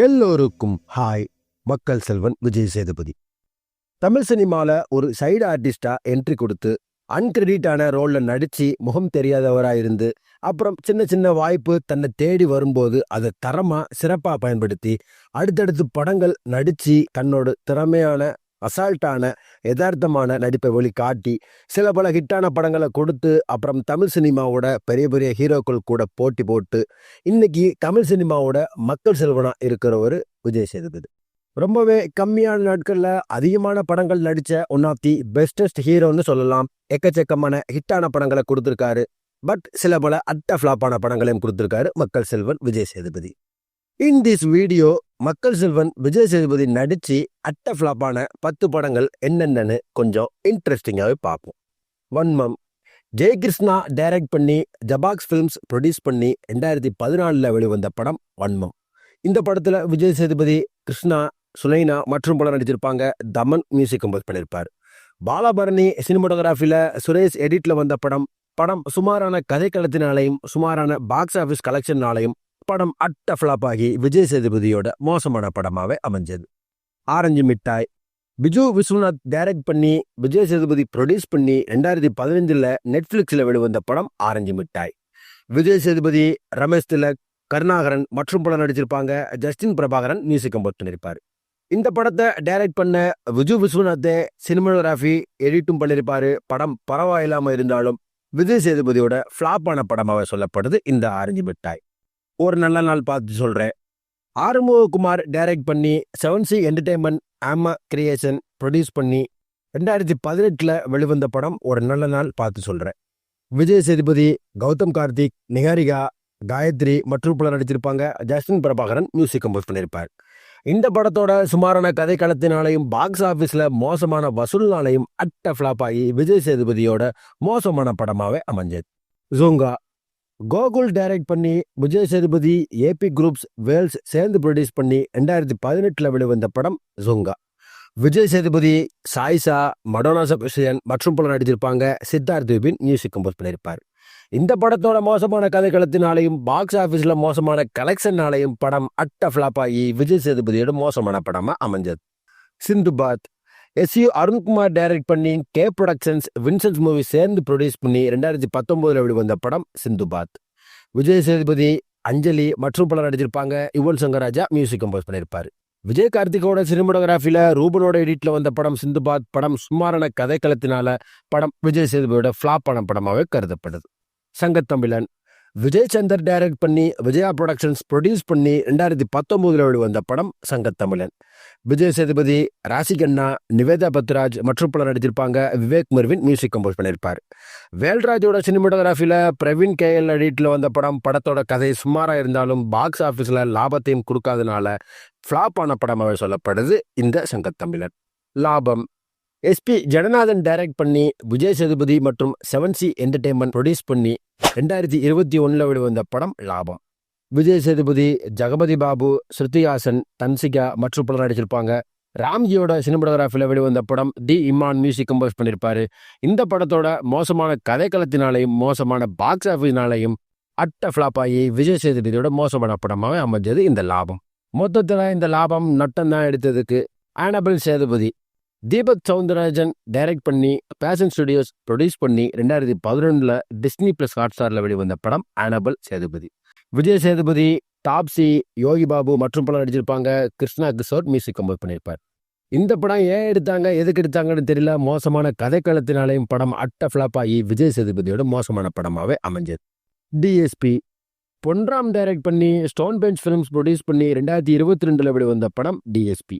எல்லோருக்கும் ஹாய். மக்கள் செல்வன் விஜய் சேதுபதி. தமிழ் சினிமாவில் ஒரு சைடு ஆர்டிஸ்டா என்ட்ரி கொடுத்து அன்கிரெடிட்டான ரோலில் நடித்து முகம் தெரியாதவராக இருந்து அப்புறம் சின்ன சின்ன வாய்ப்பு தன்னை தேடி வரும்போது அதை தரமாக சிறப்பாக பயன்படுத்தி அடுத்தடுத்து படங்கள் நடித்து தன்னோட திறமையான அசால்ட்டான யதார்த்தமான நடிப்பை வழி காட்டி சில பல ஹிட்டான படங்களை கொடுத்து அப்புறம் தமிழ் சினிமாவோட பெரிய பெரிய ஹீரோக்கள் கூட போட்டி போட்டு இன்னைக்கு தமிழ் சினிமாவோட மக்கள் செல்வனா இருக்கிற ஒரு விஜய் சேதுபதி. ரொம்பவே கம்மியான நாட்களில் அதிகமான படங்கள் நடித்த ஒன் ஆஃப் தி பெஸ்டஸ்ட் ஹீரோன்னு சொல்லலாம். எக்கச்சக்கமான ஹிட்டான படங்களை கொடுத்துருக்காரு. பட் சில பல அட்ட ஃப்ளாப்பான படங்களையும் கொடுத்துருக்காரு மக்கள் Selvan Vijay Sethupathi. In this video மக்கள் செல்வன் விஜய் சேதுபதி நடித்து அட்ட ஃப்ளாப்பான பத்து படங்கள் என்னென்னு கொஞ்சம் இன்ட்ரெஸ்டிங்காகவே பார்ப்போம். வன்மம். ஜெயகிருஷ்ணா டைரக்ட் பண்ணி ஜபாக்ஸ் ஃபிலிம்ஸ் ப்ரொடியூஸ் பண்ணி ரெண்டாயிரத்தி பதினாலில் வெளிவந்த படம் வன்மம். இந்த படத்தில் விஜய் சேதுபதி கிருஷ்ணா சுலைனா மற்றும் படம் நடிச்சிருப்பாங்க. தமன் மியூசிக் கம்போஸ் பண்ணியிருப்பார் பாலபரணி சினிமாட்டோகிராஃபியில் சுரேஷ் எடிட்டில் வந்த படம். படம் சுமாரான கதைக்களத்தினாலையும் சுமாரான பாக்ஸ் ஆஃபீஸ் கலெக்ஷன்னாலையும் படம் அட்ட ஃப்ளாப் ஆகி விஜய் சேதுபதியோட மோசமான படமாகவே அமைஞ்சது. ஆரஞ்சு மிட்டாய். பிஜு விஸ்வநாத் டைரக்ட் பண்ணி விஜய் சேதுபதி ப்ரொடியூஸ் பண்ணி ரெண்டாயிரத்தி பதினஞ்சில் நெட்ஃப்ளிக்ஸில் வெளிவந்த படம் ஆரஞ்சு மிட்டாய். விஜய் சேதுபதி ரமேஷ் திலக் கருணாகரன் மற்றும் படம் நடிச்சிருப்பாங்க. ஜஸ்டின் பிரபாகரன் மியூசிக் கம்போஸ் பண்ணியிருப்பார் இந்த படத்தை டைரக்ட் பண்ண விஜு விஸ்வநாத்தை சினிமோகிராஃபி எடிட்டும் பண்ணியிருப்பார். படம் பரவாயில்லாமல் இருந்தாலும் விஜய் சேதுபதியோட ஃப்ளாப்பான படமாக சொல்லப்படுது இந்த ஆரஞ்சு மிட்டாய். ஒரு நல்ல நாள் பார்த்து சொல்கிறேன் ஆறுமுககுமார் டைரக்ட் பண்ணி செவன் சி என்டர்டெயின்மெண்ட் ஆமா கிரியேஷன் ப்ரொடியூஸ் பண்ணி ரெண்டாயிரத்தி பதினெட்டில் வெளிவந்த படம் ஒரு நல்ல நாள் பார்த்து சொல்கிறேன் விஜய் சேதுபதி கௌதம் கார்த்திக் நிகாரிகா காயத்ரி மற்றும் பலர் நடிச்சிருப்பாங்க ஜஸ்டின் பிரபாகரன் மியூசிக் கம்போஸ் பண்ணியிருப்பார். இந்த படத்தோட சுமாரான கதை களத்தினாலையும் பாக்ஸ் ஆஃபீஸில் மோசமான வசூல்னாலையும் அட்ட ஃப்ளாப் ஆகி விஜய் சேதுபதியோட மோசமான படமாகவே அமைஞ்சது. ஜூங்கா கோகுல் டைரக்ட் பண்ணி விஜய் சேதுபதி ஏபி குரூப்ஸ் வேல்ஸ் சேர்ந்து ப்ரொடியூஸ் பண்ணி ரெண்டாயிரத்தி பதினெட்டில் வெளிவந்த படம் ஜுங்கா விஜய் சேதுபதி சாய்சா மடோனா சபிஷன் மற்றும் பலர் நடித்திருப்பாங்க. சித்தார்த் விபின் மியூசிக் கம்போஸ் பண்ணியிருப்பார் இந்த படத்தோட மோசமான கதைக்களத்தினாலையும் பாக்ஸ் ஆஃபீஸில் மோசமான கலெக்ஷன்னாலையும் படம் அட்ட ஃப்ளாப் ஆகி விஜய் சேதுபதியோட மோசமான படமாக அமைஞ்சது. சிந்துபாத் எஸ்யூ அருண்குமார் டைரக்ட் பண்ணி கே ப்ரொடக்ஷன்ஸ் வின்சன்ஸ் மூவி சேர்ந்து ப்ரொடியூஸ் பண்ணி ரெண்டாயிரத்தி பத்தொம்போதில் வெளிவந்த படம் சிந்துபாத். விஜய் சேதுபதி அஞ்சலி மற்றும் பலர் நடிச்சிருப்பாங்க. யுவன் சங்கர் ராஜா மியூசிக் கம்போஸ் பண்ணியிருப்பார் விஜய் கார்த்திகோட சினிமாட்டோகிராஃபியில் ரூபனோட எடிட்டில் வந்த படம் சிந்துபாத். படம் சுமாரான கதைக்களத்தினால படம் விஜய் சேதுபதியோட ஃப்ளாப்பான படமாகவே கருதப்படுது. சங்கத்தமிழன் விஜய் சந்தர் டைரக்ட் பண்ணி விஜயா ப்ரொடக்ஷன்ஸ் ப்ரொடியூஸ் பண்ணி ரெண்டாயிரத்தி பத்தொம்போதில் வெளிவந்த படம் சங்கத்தமிழன் விஜய் சேதுபதி ராசிகண்ணா நிவேதா பத்ராஜ் மற்றும் பலர் நடிச்சிருப்பாங்க விவேக் மர்வின் மியூசிக் கம்போஸ் பண்ணியிருப்பார். வேல்ராஜோட சினிமோட்டோகிராஃபியில் பிரவீன் கேஎல் அடிட்டில் வந்த படம் படத்தோட கதை சுமாராக இருந்தாலும் பாக்ஸ் ஆஃபீஸில் லாபத்தையும் கொடுக்காதனால ஃப்ளாப் ஆன படமாக சொல்லப்படுது இந்த சங்கத்தமிழன் லாபம் எஸ்பி ஜெகநாதன் டைரக்ட் பண்ணி விஜய் சேதுபதி மற்றும் செவன் சி என்டர்டெயின்மெண்ட் ப்ரொடியூஸ் பண்ணி ரெண்டாயிரத்தி இருபத்தி ஒன்றில் வெளிவந்த படம் லாபம். விஜய் சேதுபதி ஜெகபதி பாபு ஸ்ருதிஹாசன் தன்சிகா மற்றும் பலர் நடிச்சிருப்பாங்க. ராம்ஜியோட சினிமடோகிராஃபியில் வெளிவந்த படம் தி இம்மான் மியூசிக் கம்போஸ் பண்ணியிருப்பார் இந்த படத்தோட மோசமான கதைக்களத்தினாலையும் மோசமான பாக்ஸ் ஆஃபீஸ்னாலையும் அட்ட ஃப்ளாப் ஆகி விஜய் சேதுபதியோட மோசமான படமாகவே அமைஞ்சது இந்த லாபம். மொத்தத்தில் இந்த லாபம் நட்டம் தான் எடுத்ததுக்கு. ஆனபிள் சேதுபதி தீபக் சவுந்தரராஜன் டைரக்ட் பண்ணி பேஷன் ஸ்டுடியோஸ் ப்ரொடியூஸ் பண்ணி ரெண்டாயிரத்தி பதினொன்றில் டிஸ்னி ப்ளஸ் ஹாட் ஸ்டாரில் வெளிவந்த படம் ஆனபிள் சேதுபதி. விஜய் சேதுபதி தாப்சி யோகி பாபு மற்றும் பலர் நடிச்சிருப்பாங்க. கிருஷ்ணா கிஷோர் மியூசிக் கம்போஸ் பண்ணியிருப்பார். இந்த படம் ஏன் எடுத்தாங்க எதுக்கு எடுத்தாங்கன்னு தெரியல. மோசமான கதைக்களத்தினாலையும் படம் அட்ட ஃப்ளாப் ஆகி விஜய் சேதுபதியோட மோசமான படமாகவே அமைஞ்சது. டிஎஸ்பி பொன்ராம் டைரக்ட் பண்ணி ஸ்டோன் பெஞ்ச் ஃபிலிம்ஸ் ப்ரொடியூஸ் பண்ணி ரெண்டாயிரத்தி இருபத்தி ரெண்டில் வெளிவந்த படம் டிஎஸ்பி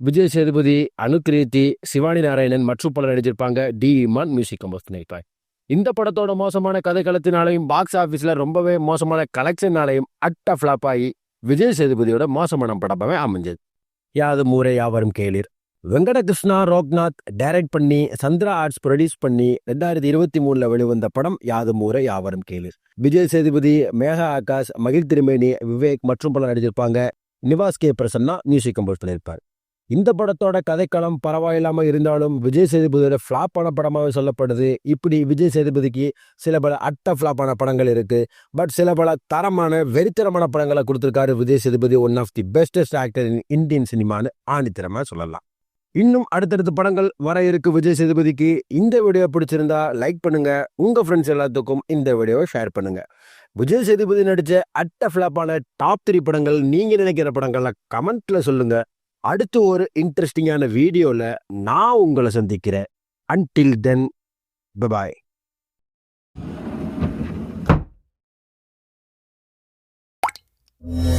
விஜய் சேதுபதி அனுக்கிரீத்தி சிவானி நாராயணன் மற்றும் பலர் நடிச்சிருப்பாங்க டி. இமான் மியூசிக் கம்போஸ் பண்ணியிருப்பார் இந்த படத்தோட மோசமான கதைக்களத்தினாலையும் பாக்ஸ் ஆஃபீஸில் ரொம்பவே மோசமான கலெக்ஷனாலையும் அட்ட ஃப்ளாப் ஆகி விஜய் சேதுபதியோட மோசமான படமாகவே அமைஞ்சது. யாது மூரே யாவரும் கேளீர். வெங்கடகிருஷ்ணா ரோக்நாத் டைரக்ட் பண்ணி சந்திரா ஆர்ட்ஸ் ப்ரொடியூஸ் பண்ணி ரெண்டாயிரத்தி இருபத்தி மூணில் வெளிவந்த படம் யாது மூரை யாவரும் கேளிர். விஜய் சேதுபதி மேகா ஆகாஷ் மகிழ் திருமேனி விவேக் மற்றும் பலர் நடிச்சிருப்பாங்க. Nivas K Prasanna music compose பண்ணியிருப்பார் இந்த படத்தோட கதைக்களம் பரவாயில்லாமல் இருந்தாலும் விஜய் சேதுபதியோட ஃப்ளாப்பான படமாகவே சொல்லப்படுது. இப்படி விஜய் சேதுபதிக்கு சில பல அட்ட ஃப்ளாப்பான படங்கள் இருக்குது பட் சில பல தரமான வெறித்தரமான படங்களை கொடுத்துருக்காரு Vijay Sethupathi one of the bestest actor in Indian சினிமான்னு ஆணித்தரமா சொல்லலாம். இன்னும் அடுத்தடுத்த படங்கள் வர இருக்கு விஜய் சேதுபதிக்கு. இந்த வீடியோ பிடிச்சிருந்தா லைக் பண்ணுங்க. உங்க ஃப்ரெண்ட்ஸ் எல்லாத்துக்கும் இந்த வீடியோவை ஷேர் பண்ணுங்க. விஜய் சேதுபதி நடிச்ச அட்ட ஃபிளாப்பான டாப் த்ரீ படங்கள் நீங்க நினைக்கிற படங்களை கமெண்ட்ல சொல்லுங்க. அடுத்து ஒரு இன்ட்ரெஸ்டிங்கான வீடியோல நான் உங்களை சந்திக்கிறேன் அன்டில் தென் பபாய் Yeah.